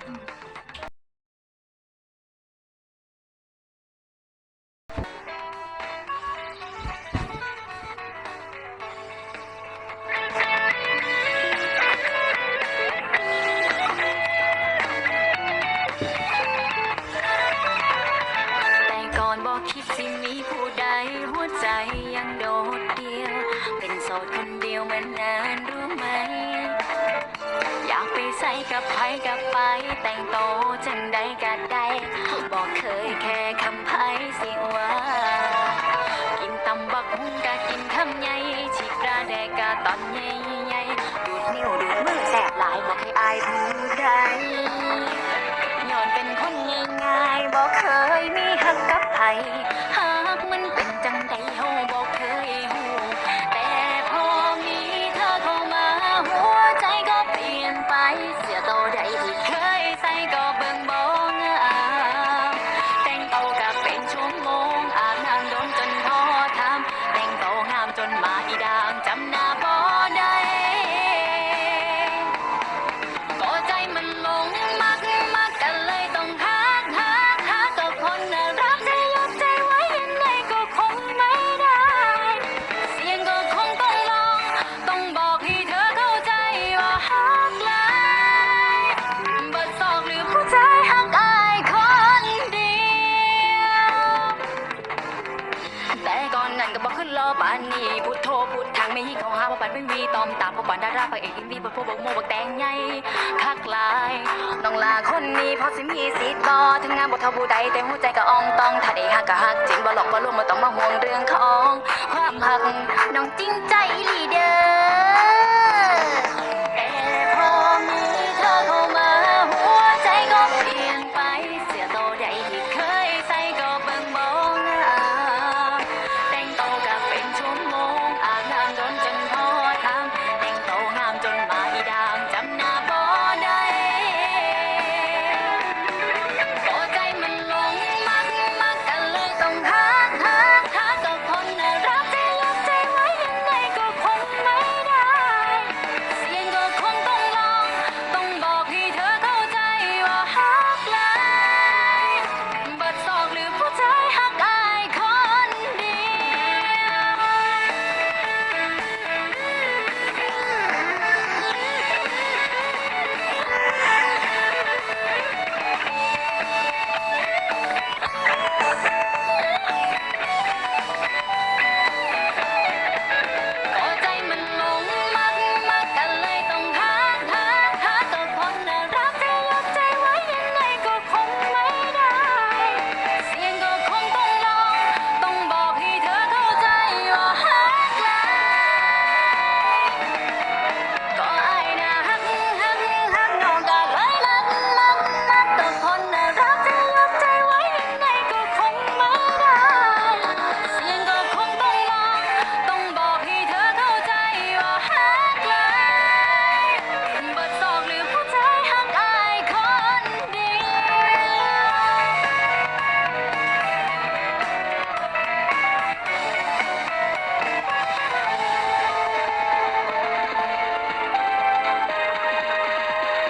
แต่ก่อนบอกคิดสิมีผู้ใดหัวใจยังโดดเดียว เป็นโสดคนเดียวมานานรู้ไหม กไปใส่กับไผกับไป แต่งโตจังใดก็ได้บอกเคยแค่คำไผสิว่ากินตำบักหุ่งกะกินคำใหญ่ฉีกราแดกกะตอนใหญ่ใหญ่ๆดูดนิ้วดูดมือแสบหลายบอกให้อายผู้ใดย้อนเป็นคนง่ายๆบอกเคยมีหักกับไผ พุทโธพุทธังไม่ยิ่งเขาหาว่าปันไม่มีตอมตามพราะปันดาราพระเอกมีบทพวกบกโมบกแตงใหญ่คักลายน้องลาคนนี้พอสิมีสิทธิ์บอถึงงานบททบูใดแต่หัวใจก็อ่องต้องถ้าได้หักก็หักจริงบ่หลอกบ่ลวงบ่ต้องมาห่วงเรื่องของความหักน้องจริงใจอีหลีเด้อ